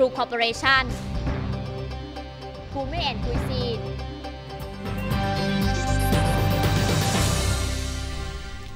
True Corporation ภูมิแอนคุยซี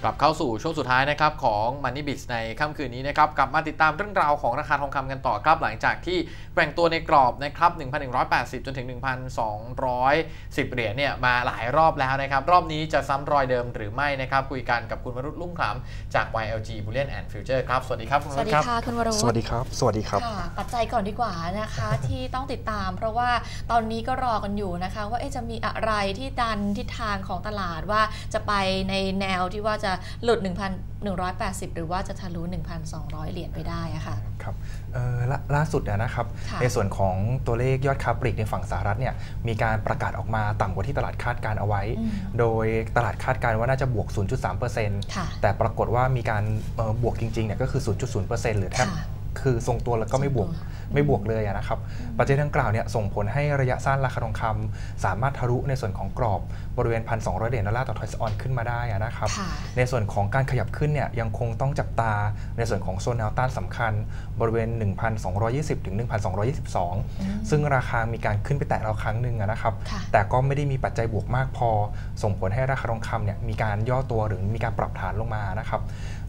กลับเข้าสู่ช่วงสุดท้ายนะครับของ Money b i z ในค่ำคืนนี้นะครับกลับมาติดตามเรื่องราวของราคาทองคำกันต่อครับหลังจากที่แบ่งตัวในกรอบนะครับ 1,180 จนถึง 1,210 เหรียญเนี่ยมาหลายรอบแล้วนะครับ รอบนี้จะซ้ำรอยเดิมหรือไม่นะครับคุยกันกับคุณวรุษลุ่งขลำจาก YLG Bullion and Future ครับ สวัสดีครับคุณวสรุวัสษดีครับค่ะคุณวรุษสวัสดีครับ สวัสดีครับค่ะปัจจัยก่อนดีกว่านะคะที่ต้องติดตาม เพราะว่าตอนนี้ก็รอกันอยู่นะคะ ว่าเอ๊ะจะมีอะไรที่ดันทิศทางของตลาดว่าจะไปในแนวที่ว่าจะหลุด 1,180 หรือว่าจะทะลุ 1,200 เหรียญไปได้อะค่ะครับเอ่อล่าล่าสุดอะนะครับค่ะในส่วนของตัวเลขยอดค้าปลีกในฝั่งสหรัฐเนี่ยมีการประกาศออกมาต่ำกว่าที่ตลาดคาดการเอาไว้อืมโดยตลาดคาดการว่าน่าจะบวก 0.3%ค่ะแต่ปรากฏว่ามีการเอ่อบวกจริงๆเนี่ยก็คือ 0.0%หรือแทบค่ะคือทรงตัวแล้วก็ไม่บวกทรงตัว ไม่บวกเลยอะนะครับ ปัจจัยดังกล่าวเนี่ยส่งผลให้ระยะสั้นราคาทองคำสามารถทะลุในส่วนของกรอบบริเวณ 1,200 เหรียญดอลลาร์ต่อทอยส์ออนขึ้นมาได้อะนะครับค่ะในส่วนของการขยับขึ้นเนี่ยยังคงต้องจับตาในส่วนของโซนแนวต้านสำคัญ บริเวณ 1,220 ถึง 1,222 ซึ่งราคามีการขึ้นไปแตะเราครั้งหนึ่งอะนะครับค่ะแต่ก็ไม่ได้มีปัจจัยบวกมากพอ ส่งผลให้ราคาทองคำเนี่ยมีการย่อตัวหรือมีการปรับฐานลงมานะครับ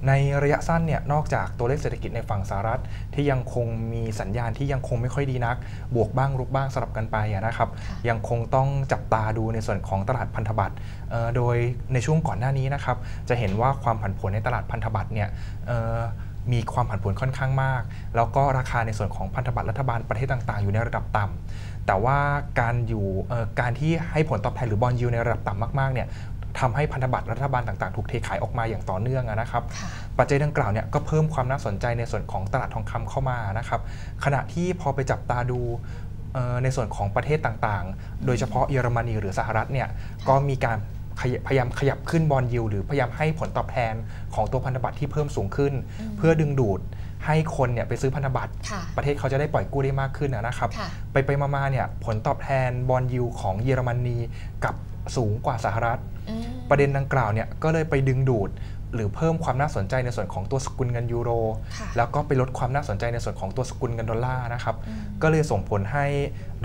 ในระยะสั้นเนี่ยนอกจากตัวเลขเศรษฐกิจในฝั่งสหรัฐ ที่ยังคงมีสัญญาณที่ยังคงไม่ค่อยดีนัก บวกบ้างรุกบ้างสลับกันไปอะนะครับค่ะยังคงต้องจับตาดูในส่วนของตลาดพันธบัตรเอ่อโดยในช่วงก่อนหน้านี้นะครับ จะเห็นว่าความผันผวนในตลาดพันธบัตรเนี่ยเอ่อมีความผันผวนค่อนข้างมาก แล้วก็ราคาในส่วนของพันธบัตรรัฐบาลประเทศต่าง ๆ อยู่ในระดับต่ำแต่ว่าการอยู่เอ่อการที่ให้ผลตอบแทนหรือบอลยูในระดับต่ำมากๆเนี่ย ทำให้พันธบัตรรัฐบาลต่างๆ ถูกเทขายออกมาอย่างต่อเนื่องอะนะครับค่ะปัจจัยดังกล่าวเนี่ยก็เพิ่มความน่าสนใจในส่วนของตลาดทองคำเข้ามานะครับขณะที่พอไปจับตาดูเอ่อในส่วนของประเทศต่างๆ โดยเฉพาะเยอรมนีหรือสหรัฐเนี่ยก็มีการขยพยายามขยับขึ้นบอลยิวหรือพยายามให้ผลตอบแทนของตัวพันธบัตรที่เพิ่มสูงขึ้นอืมเพื่อดึงดูดให้คนเนี่ยไปซื้อพันธบัตรค่ะประเทศเขาจะได้ปล่อยกู้ได้มากขึ้นนะนะครับค่ะไปไปๆมาๆเนี่ยผลตอบแทนบอลยิวของเยอรมนีกลับสูงกว่าสหรัฐอืม ประเด็นดังกล่าวเนี่ยก็เลยไปดึงดูด หรือเพิ่มความน่าสนใจในส่วนของตัวสกุลเงินยูโรค่ะแล้วก็ไปลดความน่าสนใจในส่วนของตัวสกุลเงินดอลลาร์นะครับอืมก็เลยส่งผลให้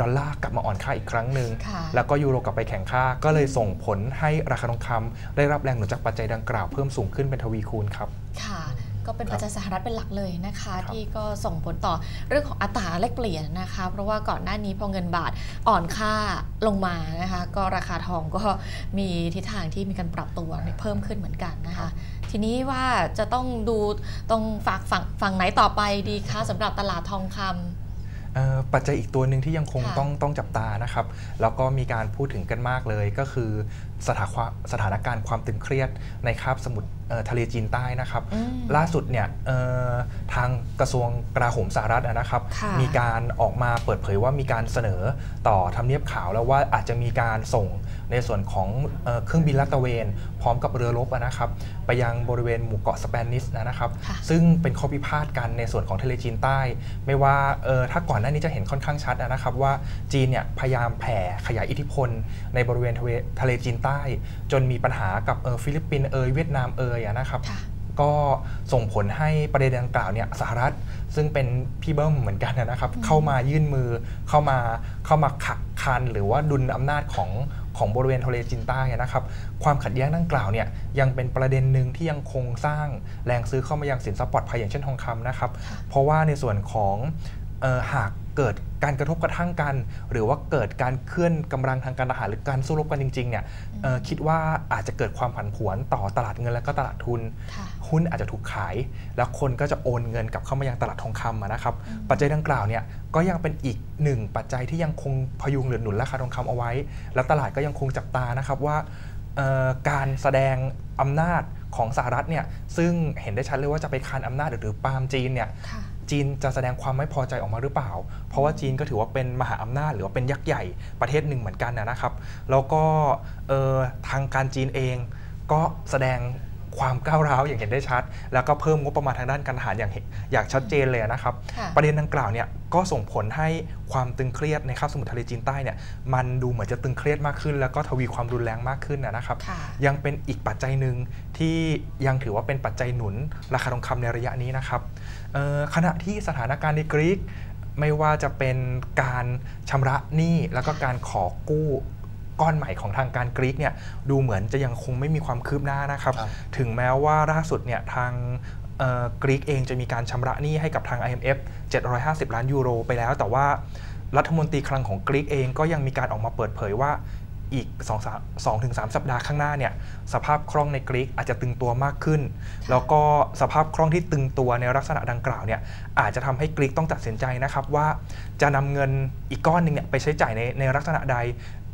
ดอลลาร์กลับมาอ่อนค่าอีกครั้งหนึ่งค่ะแล้วก็ยูโรกลับไปแข็งค่า ก็เลยส่งผลให้ราคาทองคำได้รับแรงหนุนจากปัจจัยดังกล่าวเพิ่มสูงขึ้นเป็นทวีคูณครับค่ะ ก็เป็นปัจจัยสหรัฐเป็นหลักเลยนะคะครับที่ก็ส่งผลต่อเรื่องของอัตราแลกเปลี่ยนนะคะ เพราะว่าก่อนหน้านี้พอเงินบาทอ่อนค่าลงมานะคะ ก็ราคาทองก็มีทิศทางที่มีการปรับตัวเพิ่มขึ้นเหมือนกันนะคะ ทีนี้ว่าจะต้องดูตรงฝากฝั่งฝั่งไหนต่อไปดีคะสำหรับตลาดทองคำเอ่อปัจจัยอีกตัวหนึ่งที่ยังคงค่ะต้องต้องจับตานะครับ แล้วก็มีการพูดถึงกันมากเลยก็คือ สถาความสถานการณ์ความตึงเครียดในคาบสมุทรเอ่อทะเลจีนใต้นะครับอืมล่าสุดเนี่ยเอ่อทางกระทรวงกลาโหมสหรัฐอะนะครับค่ะมีการออกมาเปิดเผยว่ามีการเสนอต่อทำเนียบขาวแล้วว่าอาจจะมีการส่งในส่วนของเอ่อเครื่องบินลาดตระเวน พร้อมกับเรือรบอะนะครับ ไปยังบริเวณหมู่เกาะสเปนิสนะครับค่ะซึ่งเป็นข้อพิพาทกันในส่วนของทะเลจีนใต้ ไม่ว่าเออถ้าก่อนหน้านี้จะเห็นค่อนข้างชัดอะนะครับ ว่าจีนเนี่ยพยายามแผ่ขยายอิทธิพล ในบริเวณทะเลทะเลจีนใต้จนมีปัญหากับเออฟิลิปปินส์เอยเวียดนามเอยอะนะครับค่ะก็ส่งผลให้ประเด็นดังกล่าวเนี่ยสหรัฐซึ่งเป็นพี่เบิ้มเหมือนกันนะครับ เข้ามายื่นมือเข้ามาเข้ามาขักคันหรือว่าดุลอำนาจของของบริเวณทะเลจีนใต้นะครับ ความขัดแย้งดังกล่าวเนี่ยยังเป็นประเด็นหนึ่งที่ยังคงสร้างแรงซื้อเข้ามายังสินทรัพย์ปลอดภัยอย่างเช่นทองคำนะครับค่ะเพราะว่าในส่วนของเอ่อหากเกิด การกระทบกระทั่งกัน หรือว่าเกิดการเคลื่อนกำลังทางการทหารหรือการสู้รบกันจริงๆเนี่ยเอ่อคิดว่าอาจจะเกิดความผันผวนต่อตลาดเงินและก็ตลาดทุนค่ะหุ้นอาจจะถูกขาย แล้วคนก็จะโอนเงินกลับเข้ามายังตลาดทองคำอะนะครับปัจจัยดังกล่าวเนี่ยก็ยังเป็นอีกหนึ่งปัจจัยที่ยังคงพยุงหรือหนุนราคาทองคำเอาไว้ แล้วตลาดก็ยังคงจับตานะครับว่าเอ่อการแสดงอำนาจของสหรัฐเนี่ยซึ่งเห็นได้ชัดเลยว่าจะไปคานอำนาจหรือปรามจีนเนี่ยค่ะ จีนจะแสดงความไม่พอใจออกมาหรือเปล่า เพราะว่าจีนก็ถือว่าเป็นมหาอำนาจ หรือว่าเป็นยักษ์ใหญ่ประเทศหนึ่งเหมือนกันนะครับ แล้วก็ทางการจีนเองก็แสดง ความก้าวร้าวอย่างเห็นได้ชัด แล้วก็เพิ่มงบประมาณทางด้านการทหารอย่างเห็นอย่างชัดเจนเลยนะครับค่ะประเด็นดังกล่าวเนี่ยก็ส่งผลให้ความตึงเครียดในคาบสมุทรทะเลจีนใต้เนี่ยมันดูเหมือนจะตึงเครียดมากขึ้น แล้วก็ทวีความรุนแรงมากขึ้นนะครับค่ะยังเป็นอีกปัจจัยหนึ่งที่ยังถือว่าเป็นปัจจัยหนุนราคาทองคำในระยะนี้นะครับเอ่อขณะที่สถานการณ์ในกรีกไม่ว่าจะเป็นการชำระหนี้แล้วก็การขอกู้ ก้อนใหม่ของทางการกรีกเนี่ยดูเหมือนจะยังคงไม่มีความคืบหน้านะครับครับถึงแม้ว่าล่าสุดเนี่ยทางเอ่อกรีกเองจะมีการชำระหนี้ให้กับทาง IMF 750 ล้านยูโรไปแล้ว แต่ว่ารัฐมนตรีคลังของกรีกเองก็ยังมีการออกมาเปิดเผยว่าอีก2-3 2-3สัปดาห์ข้างหน้าเนี่ยสภาพคล่องในกรีกอาจจะตึงตัวมากขึ้น แล้วก็สภาพคล่องที่ตึงตัวในลักษณะดังกล่าวเนี่ยอาจจะทำให้กรีกต้องตัดสินใจนะครับว่าจะนำเงินอีกก้อนหนึ่งเนี่ยไปใช้จ่ายในในลักษณะใด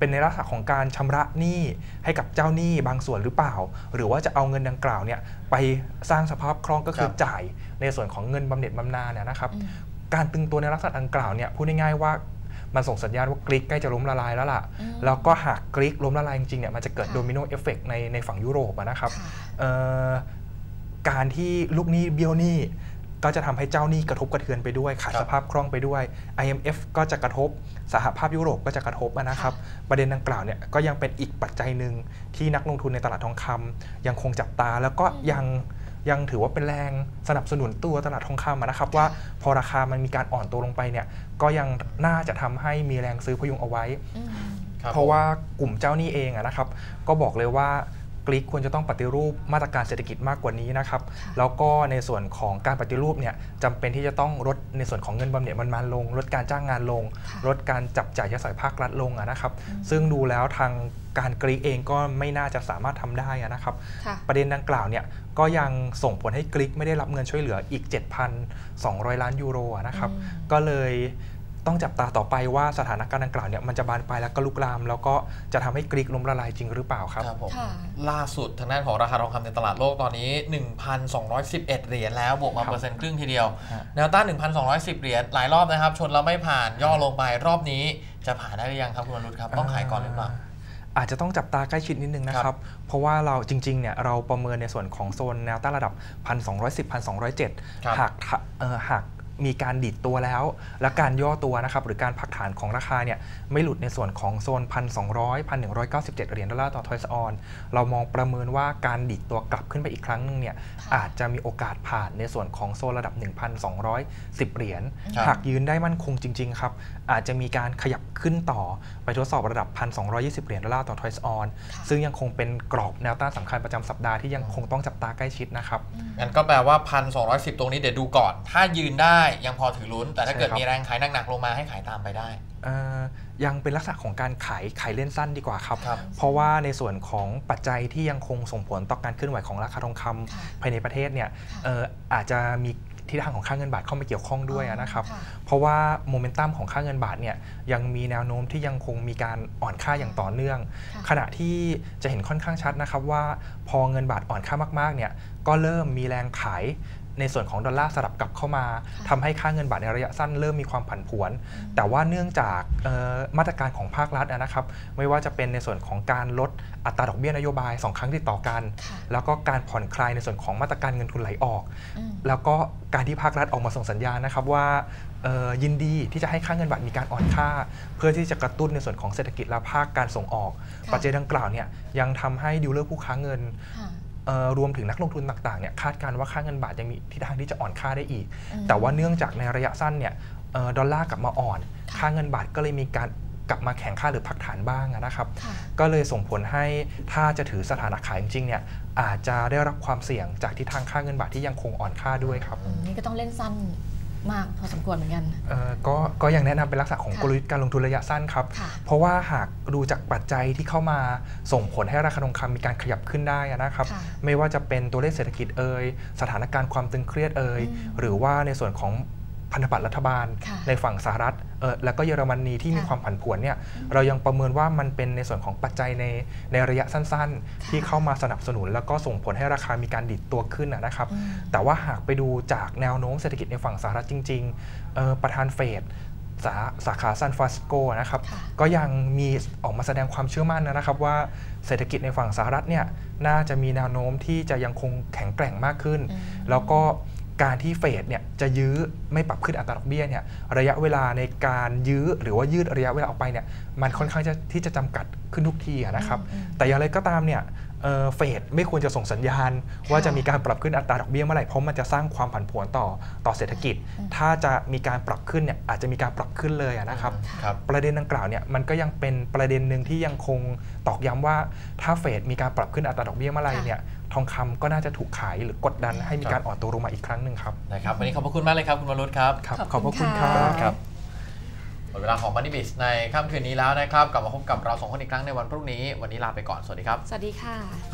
เป็นในลักษณะของการชำระหนี้ให้กับเจ้าหนี้บางส่วนหรือเปล่า หรือว่าจะเอาเงินดังกล่าวเนี่ยไปสร้างสภาพคล่องก็คือครับจ่ายในส่วนของเงินบำเหน็จบำนาญเนี่ยนะครับอืมการตึงตัวในลักษณะดังกล่าวเนี่ยพูดง่ายๆว่ามันส่งสัญญาณว่ากรีกใกล้จะล้มละลายแล้วล่ะอืมแล้วก็หากกรีกล้มละลายจริงๆเนี่ยมันจะเกิดค่ะโดมิโนเอฟเฟกในในฝั่งยุโรปอะนะครับค่ะเอ่อการที่ลูกหนี้เบี้ยวหนี้ ก็จะทำให้เจ้าหนี้กระทบกระเทือนไปด้วยขาดครับสภาพคล่องไปด้วย IMF ก็จะกระทบสหภาพยุโรปก็จะกระทบอะนะครับ ประเด็นดังกล่าวเนี่ยก็ยังเป็นอีกปัจจัยหนึ่งที่นักลงทุนในตลาดทองคำยังคงจับตาแล้วก็อืมยังยังถือว่าเป็นแรงสนับสนุนตัวตลาดทองคำอะนะครับ ว่าพอราคามันมีการอ่อนตัวลงไปเนี่ยก็ยังน่าจะทำให้มีแรงซื้อพยุงเอาไว้อืมคบเพราะว่ากลุ่มเจ้าหนี้เองอะนะครับ ก็บอกเลยว่า กรีกควรจะต้องปฏิรูปมาตรการเศรษฐกิจมากกว่านี้นะครับค่ะแล้วก็ในส่วนของการปฏิรูปเนี่ยจำเป็นที่จะต้องลดในส่วนของเงินบำเหน็จบำนาญลง ลดการจ้างงานลงค่ะลดการจับจ่ายใช้สอยภาครัฐลงอะนะครับอืมซึ่งดูแล้วทางการกรีกเองก็ไม่น่าจะสามารถทำได้อะนะครับค่ะประเด็นดังกล่าวเนี่ยก็ยังส่งผลให้กรีกไม่ได้รับเงินช่วยเหลืออีก 7,200 ล้านยูโรอะนะครับอืมก็เลย ต้องจับตาต่อไปว่าสถานการณ์ดังกล่าวเนี่ยมันจะบานปลายแล้วก็ลุกลาม แล้วก็จะทำให้กรีกล้มละลายจริงหรือเปล่าครับครับผมค่ะล่าสุดทางด้านของราคาทองคำในตลาดโลกตอนนี้ 1,211 เหรียญแล้วบวกมาครับเปอร์เซ็นต์ครึ่งทีเดียวฮะแนวต้าน 1,210 เหรียญหลายรอบนะครับ ชนแล้วไม่ผ่านย่อลงไปรอบนี้จะผ่านได้หรือยังครับคุณวรุษครับต้องขายก่อนหรือเปล่าอาจจะต้องจับตาใกล้ชิดนิดนึงนะคครัรับบเพราะว่าเราจริงๆ เนี่ยเราประเมินในส่วนของโซนแนวต้านระดับ 1,210 1,207ครับหากทะเอ่อหาก มีการดิดตัวแล้ว และการย่อตัวนะครับหรือการพักฐานของราคาเนี่ยไม่หลุดในส่วนของโซน 1,200 1,197 เหรียญดอลลาร์ต่อทอยส์ออน เรามองประเมินว่าการดิดตัวกลับขึ้นไปอีกครั้งหนึงเนี่ยค่ะอาจจะมีโอกาสผ่านในส่วนของโซนระดับ 1,210 เหรียญครับหากยืนได้มั่นคงจริง ๆ ครับ อาจจะมีการขยับขึ้นต่อไปทดสอบระดับ 1,220 เหรียญดอลลาร์ต่อทอยส์ออนค่ะซึ่งยังคงเป็นกรอบแนวต้านสำคัญประจำสัปดาห์ที่ยังคงต้องจับตาใกล้ชิดนะครับงั้นก็แปลว่า 1,210 ตรงนี้เดี๋ยวดูก่อน ถ้ายืนได้ยังพอถือลุ้น แต่ถ้าเกิดใช่ครับมีแรงขายหนักๆลงมาให้ขายตามไปได้เอ่อยังเป็นลักษณะของการขายขายเล่นสั้นดีกว่าครับครับเพราะว่าในส่วนของปัจจัยที่ยังคงส่งผลต่อการเคลื่อนไหวของราคาทองคำค่ะภายในประเทศเนี่ยค่ะเอ่ออาจจะมีทิศทางของค่าเงินบาทเข้ามาเกี่ยวข้องด้วยนะครับค่ะเพราะว่าโมเมนตัมของค่าเงินบาทเนี่ยยังมีแนวโน้มที่ยังคงมีการอ่อนค่าอย่างต่อเนื่องค่ะขณะที่จะเห็นค่อนข้างชัดนะครับว่าพอเงินบาทอ่อนค่ามากๆเนี่ยก็เริ่มมีแรงขาย ในส่วนของดอลลาร์สลับกลับเข้ามาค่ะทำให้ค่าเงินบาทในระยะสั้นเริ่มมีความผันผวนอืมแต่ว่าเนื่องจากเอ่อมาตรการของภาครัฐอะนะครับไม่ว่าจะเป็นในส่วนของการลดอัตราดอกเบี้ยนโยบาย 2 ครั้งติดต่อกันค่ะแล้วก็การผ่อนคลายในส่วนของมาตรการเงินทุนไหลออกอืมแล้วก็การที่ภาครัฐออกมาส่งสัญญาณนะครับว่าเอ่อยินดีที่จะให้ค่าเงินบาทมีการอ่อนค่า เพื่อที่จะกระตุ้นในส่วนของเศรษฐกิจและภาคการส่งออกค่ะปัจจัยดังกล่าวเนี่ยยังทำให้ดิวเลอร์ผู้ค้าเงินค่ะเอ่อ รวมถึงนักลงทุนต่างๆเนี่ยคาดการณ์ว่าค่าเงินบาทยังมีทิศทางที่จะอ่อนค่าได้อีกอืมแต่ว่าเนื่องจากในระยะสั้นเนี่ยเอ่อดอลลาร์กลับมาอ่อนค่ะค่าเงินบาทก็เลยมีการกลับมาแข็งค่าหรือพักฐานบ้างอะนะครับค่ะก็เลยส่งผลให้ถ้าจะถือสถานะขายจริงๆเนี่ยอาจจะได้รับความเสี่ยงจากทิศทางค่าเงินบาทที่ยังคงอ่อนค่าด้วยครับอืมนี่ก็ต้องเล่นสั้น มากพอสมควรเหมือนกันเอ่อก็ก็ยังแนะนำเป็นลักษณะของค่ะกลยุทธ์การลงทุนระยะสั้นครับค่ะเพราะว่าหากดูจากปัจจัยที่เข้ามาส่งผลให้ราคาทองคำมีการขยับขึ้นได้อะนะครับค่ะไม่ว่าจะเป็นตัวเลขเศรษฐกิจเอ่ยสถานการณ์ความตึงเครียดเอ่ยอืมหรือว่าในส่วนของ พันธบัตรรัฐบาลค่ะในฝั่งสหรัฐเออแล้วก็เยอรมนีที่มีค่ะความผันผวนเนี่ยเรายังประเมินว่ามันเป็นในส่วนของปัจจัยในในระยะสั้นค่ะๆที่เข้ามาสนับสนุน แล้วก็ส่งผลให้ราคามีการดิดตัวขึ้นอะนะครับอืมแต่ว่าหากไปดูจากแนวโน้มเศรษฐกิจในฝั่งสหรัฐจริงๆเอ่อประธานเฟดสาสาขาซานฟรานซิสโกนะครับค่ะก็ยังมีออกมาแสดงความเชื่อมั่นนะครับว่าเศรษฐกิจในฝั่งสหรัฐเนี่ยน่าจะมีแนวโน้มที่จะยังคงแข็งแกร่งมากขึ้นอืมแล้วก็ การที่เฟดเนี่ยจะยื้อไม่ปรับขึ้นอัตราดอกเบี้ยเนี่ยระยะเวลาในการยื้อหรือว่ายืดระยะเวลาออกไปเนี่ยมันค่อนข้างจะที่จะจำกัดขึ้นทุกทีอะนะครับอืมอืมแต่อย่างไรก็ตามเนี่ย เเอ่อเฟดไม่ควรจะส่งสัญญาณ ว่าจะมีการปรับขึ้นอัตราดอกเบี้ยเมื่อไหร่เพราะมันจะสร้างความผันผวนต่อต่อเศรษฐกิจ ถ้าจะมีการปรับขึ้นเนี่ยอาจจะมีการปรับขึ้นเลยอะนะครับครับ ประเด็นดังกล่าวเนี่ยมันก็ยังเป็นประเด็นหนึ่งที่ยังคงตอกย้ำว่าถ้าเฟดมีการปรับขึ้นอัตราดอกเบี้ยเมื่อไหร่เนี่ยทองคำก็น่าจะถูกขายหรือกดดันให้มีการอ่อนตัวลงมาอีกครั้งหนึ่งครับนะครับวันนี้ขอบพระคุณมากเลยครับคุณวรุษครับครับขอบขอบพระคุคุณณครัค่ะบครับห มดเวลาของ Money b i z ในค่ำคืนนี้แล้วนะครับ กลับมาพบกับเราสองคนอีกครั้งในวันพรุ่งนี้ วันนี้ลาไปก่อน สวัสดีครับ สวัสดีค่ะ